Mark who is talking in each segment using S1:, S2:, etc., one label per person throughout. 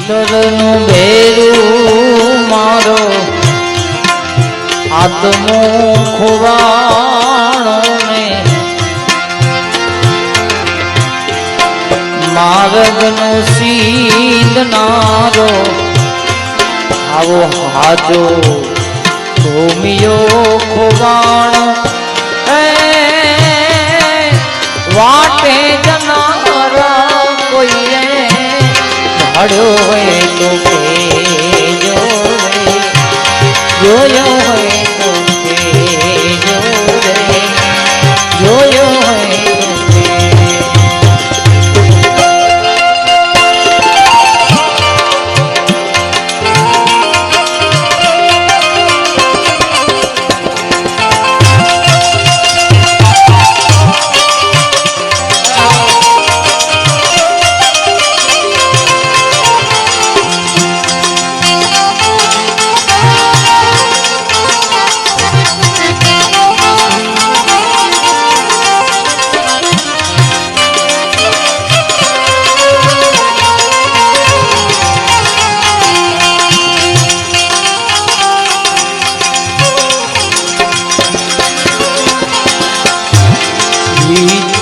S1: ભીતરનું ભેરું મારો આત્મો ખોવાણો ને માર્ગનો સીધનારો આવો હાજો ભૂમિયો ખોવાણો. વાટે ભાડ્યો હોય તો જોયો હોય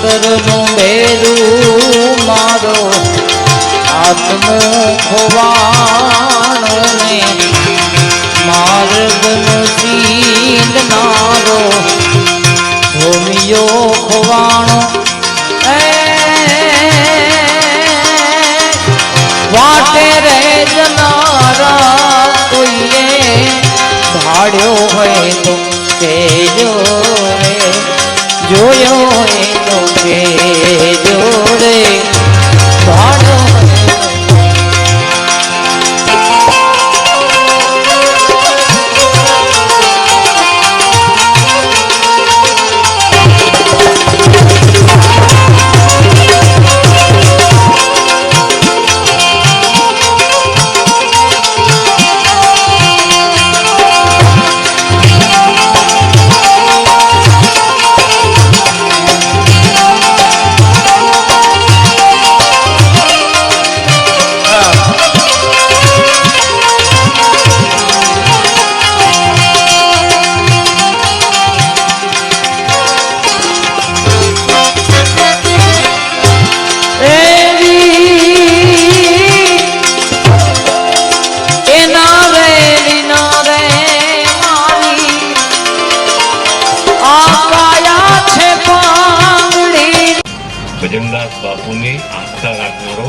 S1: ભીતરનું મેરું મારો આત્મો ખોવાણને માર્ગનો સીધનારો ભૂમિયો ખોવાણો વાટે રે જનારા કોઈએ ભાડ્યો હોય તો કેજો જોયો એનો કે જોડે. રે
S2: ભજનદાસ બાપુની આસ્થા રાખનારો,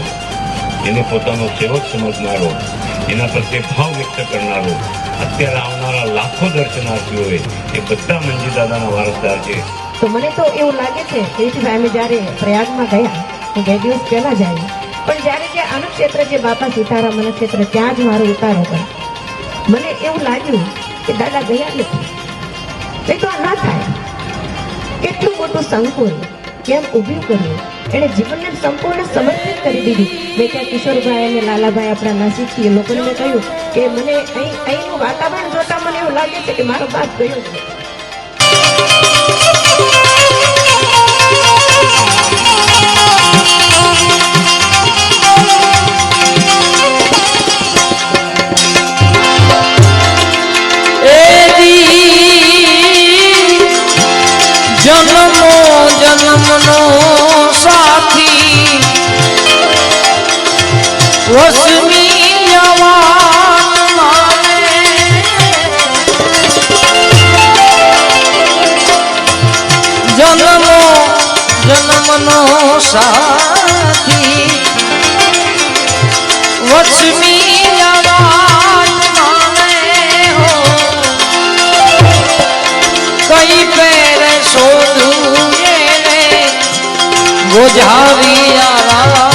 S2: એને પોતાનો સેવક સમજનારો, એના પ્રત્યે ભાવ વ્યક્ત કરનારો, અત્યારે આવનારા લાખો દર્શનાર્થીઓએ એ બધા મંજી દાદાના વારસદાર છે.
S3: તો મને તો એવું લાગે છે કે અમે જ્યારે પ્રયાગમાં ગયા, હું બે દિવસ પહેલા જ પણ જ્યારે જે આનંદ ક્ષેત્ર જે બાપા સીતારામના ક્ષેત્ર ત્યાં જ મારો ઉતારો કર્યો મને એવું લાગ્યું કે દાદા ગયા નથી. એ તો આ ના થાય. કેટલું મોટું સંકુલ કેમ ઊભું કર્યું? એણે જીવનને સંપૂર્ણ સમર્પિત કરી દીધી. મેં કિશોરભાઈ અને લાલાભાઈ આપણા નાસિકથી એ લોકોને મેં કહ્યું કે મને અહીં અહીંનું વાતાવરણ જોતા મને એવું લાગે છે કે મારો બાપ ગયો છે.
S1: જન્મો જન્મનો જન્મો જન્મનો સાથી વસમી કઈ પેર શોધું એને ગોઝારિયા